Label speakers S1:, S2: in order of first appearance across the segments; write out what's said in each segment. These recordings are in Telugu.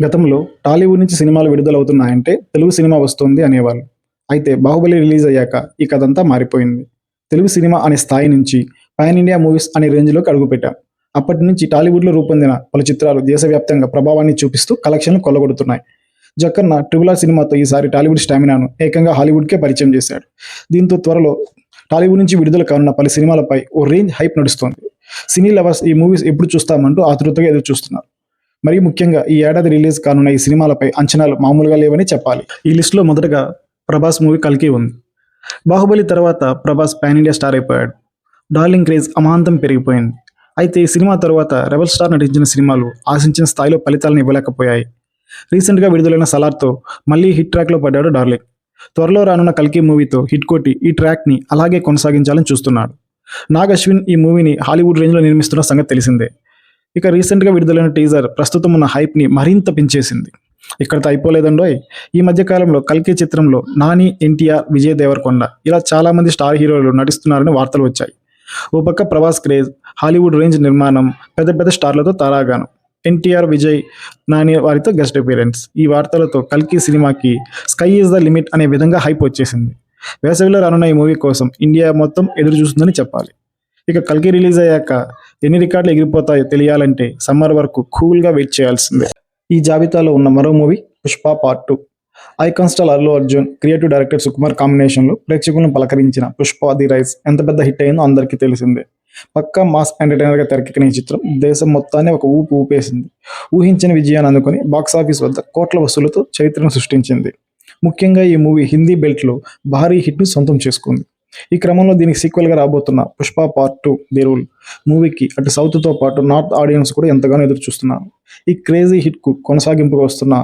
S1: గతంలో టాలీవుడ్ నుంచి సినిమాలు విడుదలవుతున్నాయంటే తెలుగు సినిమా వస్తుంది అనేవాళ్ళు. అయితే బాహుబలి రిలీజ్ అయ్యాక ఈ కథంతా మారిపోయింది. తెలుగు సినిమా అనే స్థాయి నుంచి పాన్ ఇండియా మూవీస్ అనే రేంజ్లోకి అడుగుపెట్టాం. అప్పటి నుంచి టాలీవుడ్లో రూపొందిన పలు చిత్రాలు దేశవ్యాప్తంగా ప్రభావాన్ని చూపిస్తూ కలెక్షన్లు కొల్లగొడుతున్నాయి. జక్కన్న ట్రిబులా సినిమాతో ఈసారి టాలీవుడ్ స్టామినాను ఏకంగా హాలీవుడ్కే పరిచయం చేశాడు. దీంతో త్వరలో టాలీవుడ్ నుంచి విడుదల కానున్న పలు సినిమాలపై ఓ రేంజ్ హైప్ నడుస్తోంది. సినీ లవర్స్ ఈ మూవీస్ ఎప్పుడు చూస్తామంటూ ఆతృతగా ఎదురు చూస్తున్నారు మరీ ముఖ్యంగా ఈ ఏడాది రిలీజ్ కానున్న ఈ సినిమాలపై అంచనాలు మామూలుగా లేవని చెప్పాలి. ఈ లిస్టులో మొదటగా ప్రభాస్ మూవీ కల్కి ఉంది. బాహుబలి తర్వాత ప్రభాస్ పాన్ ఇండియా స్టార్ అయిపోయాడు. డార్లింగ్ క్రేజ్ అమాంతం పెరిగిపోయింది. అయితే ఈ సినిమా తర్వాత రెబల్ స్టార్ నటించిన సినిమాలు ఆశించిన స్థాయిలో ఫలితాలను ఇవ్వలేకపోయాయి. రీసెంట్గా విడుదలైన సలార్తో మళ్ళీ హిట్ ట్రాక్లో పడ్డాడు డార్లింగ్. త్వరలో రానున్న కల్కి మూవీతో హిట్ కొట్టి ఈ ట్రాక్ని అలాగే కొనసాగించాలని చూస్తున్నాడు. నాగ్ అశ్విన్ ఈ మూవీని హాలీవుడ్ రేంజ్లో నిర్మిస్తున్న సంగతి తెలిసిందే. ఇక రీసెంట్గా విడుదలైన టీజర్ ప్రస్తుతం ఉన్న హైప్ని మరింత పెంచేసింది. ఇక్కడతో అయిపోలేదండోయ్ ఈ మధ్య కాలంలో కల్కి చిత్రంలో నాని ఎన్టీఆర్ విజయ్ దేవరకొండ ఇలా చాలామంది స్టార్ హీరోలు నటిస్తున్నారని వార్తలు వచ్చాయి. ఓ పక్క ప్రభాస్ క్రేజ్ హాలీవుడ్ రేంజ్ నిర్మాణం పెద్ద పెద్ద స్టార్లతో తారాగాను. ఎన్టీఆర్ విజయ్ నాని వారితో గెస్ట్ అపీరెన్స్ ఈ వార్తలతో కల్కి సినిమాకి స్కై ఈజ్ ద లిమిట్ అనే విధంగా హైప్ వచ్చేసింది. వేసవిలో రానున్న ఈ మూవీ కోసం ఇండియా మొత్తం ఎదురు చూస్తుందని చెప్పాలి. ఇక కల్కి రిలీజ్ అయ్యాక ఎన్ని రికార్డులు ఎగిరిపోతాయో తెలియాలంటే సమ్మర్ వరకు కూల్గా వెయిట్ చేయాల్సిందే. ఈ జాబితాలో ఉన్న మరో movie Pushpa part two. Icon star Allu Arjun creative director Sukumar కాంబినేషన్లో ప్రేక్షకులను పలకరించిన పుష్ప ది రైస్ ఎంత పెద్ద హిట్ అయిందో అందరికీ తెలిసిందే. పక్కా మాస్ ఎంటర్టైనర్గా తెరకెక్కిన ఈ చిత్రం దేశం మొత్తాన్ని ఒక ఊపు ఊపేసింది. ఊహించని విజయాన్ని అందుకుని బాక్సాఫీస్ వద్ద కోట్ల వసూలతో చరిత్రను సృష్టించింది. ముఖ్యంగా ఈ మూవీ హిందీ బెల్ట్లో భారీ హిట్ను సొంతం చేసుకుంది. ఈ క్రమంలో దీనికి సీక్వెల్గా రాబోతున్న Pushpa part two the rule మూవీకి అటు సౌత్తో పాటు నార్త్ ఆడియన్స్ కూడా ఎంతగానో ఎదురు చూస్తున్నారు. ఈ క్రేజీ హిట్కు కొనసాగింపుగా వస్తున్న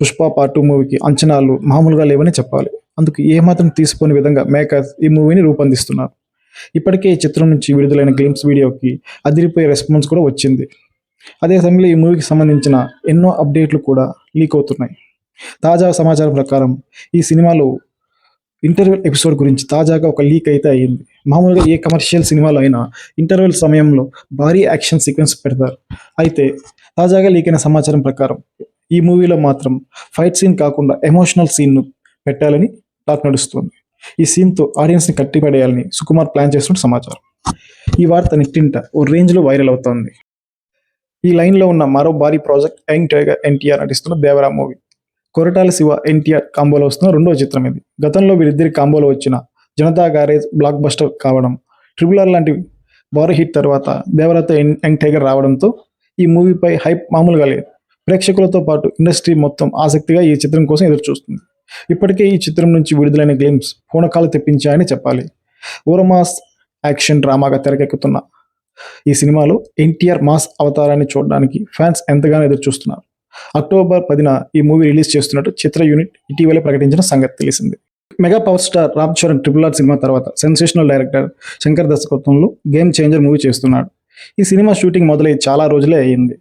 S1: పుష్ప పార్ట్ టూ మూవీకి అంచనాలు మామూలుగా లేవని చెప్పాలి. అందుకు ఏమాత్రం తీసిపోని విధంగా మేకర్స్ ఈ మూవీని రూపొందిస్తున్నారు. ఇప్పటికే ఈ చిత్రం నుంచి విడుదలైన గ్లిమ్స్ వీడియోకి అదిరిపోయే రెస్పాన్స్ కూడా వచ్చింది. అదే సమయంలో ఈ మూవీకి సంబంధించిన ఎన్నో అప్డేట్లు కూడా లీక్ అవుతున్నాయి. తాజా సమాచారం ప్రకారం ఈ సినిమాలో ఇంటర్వెల్ ఎపిసోడ్ గురించి తాజాగా ఒక లీక్ అయితే అయ్యింది. మామూలుగా ఏ కమర్షియల్ సినిమాలో అయినా ఇంటర్వెల్ సమయంలో భారీ యాక్షన్ సీక్వెన్స్ పెడతారు. అయితే తాజాగా లీక్ అయిన సమాచారం ప్రకారం ఈ మూవీలో మాత్రం ఫైట్ సీన్ కాకుండా ఎమోషనల్ సీన్ను పెట్టాలని టాక్ నడుస్తుంది. ఈ సీన్తో ఆడియన్స్ని కట్టిపడేయాలని సుకుమార్ ప్లాన్ చేస్తున్న సమాచారం. ఈ వార్త నెట్టింట ఓ రేంజ్లో వైరల్ అవుతోంది. ఈ లైన్లో ఉన్న మరో భారీ ప్రాజెక్ట్ యంగ్ టైగర్ ఎన్టీఆర్ నటిస్తున్న దేవరా మూవీ. కొరటాల శివ ఎన్టీఆర్ కాంబోలో వస్తున్న రెండో చిత్రం ఇది. గతంలో వీరిద్దరి కాంబోలో వచ్చిన జనతా గ్యారేజ్ బ్లాక్ బస్టర్ కావడం ట్రిపుల్ ఆర్ లాంటి భారీ హిట్ తర్వాత దేవరత యంగ్ టైగర్ రావడంతో ఈ మూవీపై హైప్ మామూలుగా లేదు. ప్రేక్షకులతో పాటు ఇండస్ట్రీ మొత్తం ఆసక్తిగా ఈ చిత్రం కోసం ఎదురు చూస్తుంది ఇప్పటికే ఈ చిత్రం నుంచి విడుదలైన గేమ్స్ పూనకాలు తెప్పించాయని చెప్పాలి. ఓరమాస్ యాక్షన్ డ్రామాగా తెరకెక్కుతున్న ఈ సినిమాలో ఎన్టీఆర్ మాస్ అవతారాన్ని చూడడానికి ఫ్యాన్స్ ఎంతగానో ఎదురు చూస్తున్నారు అక్టోబర్ పదిన ఈ మూవీ రిలీజ్ చేస్తున్నట్టు చిత్ర యూనిట్ ఇటీవలే ప్రకటించిన సంగతి తెలిసింది. Mega power star Ram Charan triple R cinema తర్వాత సెన్సేషనల్ డైరెక్టర్ శంకర్ దర్శకత్వంలో గేమ్ చేంజర్ మూవీ చేస్తున్నాడు. ఈ సినిమా షూటింగ్ మొదలై చాలా రోజులే అయ్యింది.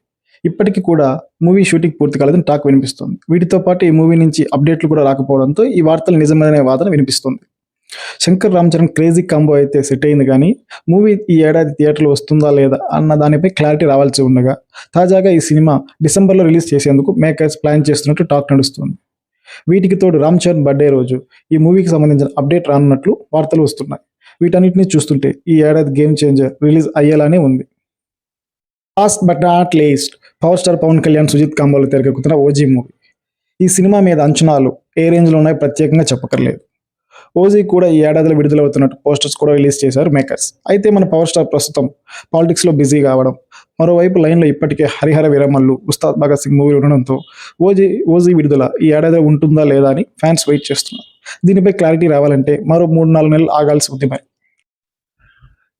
S1: ఇప్పటికీ కూడా మూవీ షూటింగ్ పూర్తి కాలేదని టాక్ వినిపిస్తుంది. వీటితో పాటు ఈ మూవీ నుంచి అప్డేట్లు కూడా రాకపోవడంతో ఈ వార్తలు నిజమైన వాదన వినిపిస్తుంది. శంకర్ రామ్ చరణ్ క్రేజీ కాంబో అయితే సెట్ అయింది కానీ మూవీ ఈ ఏడాది థియేటర్లో వస్తుందా లేదా అన్న దానిపై క్లారిటీ రావాల్సి ఉండగా తాజాగా ఈ సినిమా డిసెంబర్లో రిలీజ్ చేసేందుకు మేకర్స్ ప్లాన్ చేస్తున్నట్టు టాక్ నడుస్తుంది. వీటికి తోడు రామ్ చరణ్ బర్త్డే రోజు ఈ మూవీకి సంబంధించిన అప్డేట్ రానున్నట్లు వార్తలు వస్తున్నాయి. వీటన్నిటిని చూస్తుంటే ఈ ఏడాది గేమ్ చేంజర్ రిలీజ్ అయ్యేలానే ఉంది. Last but not least power star Pawan Kalyan Sujeeth కాంబోలు తెరకెక్కుతున్న ఓజీ మూవీ. ఈ సినిమా మీద అంచనాలు ఏ రేంజ్లో ఉన్నాయో ప్రత్యేకంగా చెప్పకర్లేదు ఓజీ కూడా ఈ ఏడాదిలో విడుదలవుతున్నట్టు పోస్టర్స్ కూడా రిలీజ్ చేశారు మేకర్స్. అయితే మన పవర్ స్టార్ ప్రస్తుతం పాలిటిక్స్లో బిజీ కావడం మరోవైపు లైన్లో ఇప్పటికే హరిహర వీరమల్లు ఉస్తాద్ భగత్ సింగ్ మూవీ ఉండడంతో ఓజీ ఓజీ విడుదల ఈ ఏడాది ఉంటుందా లేదా అని ఫ్యాన్స్ వెయిట్ చేస్తున్నారు. దీనిపై క్లారిటీ రావాలంటే మరో మూడు నాలుగు నెలలు ఆగాల్సి ఉంది మరి.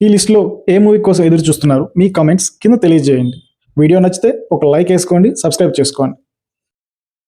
S1: ఈ లిస్ట్లో ఏ మూవీ కోసం ఎదురు చూస్తున్నారు మీ కామెంట్స్ కింద తెలియజేయండి. వీడియో నచ్చితే ఒక లైక్ వేసుకోండి సబ్స్క్రైబ్ చేసుకోండి.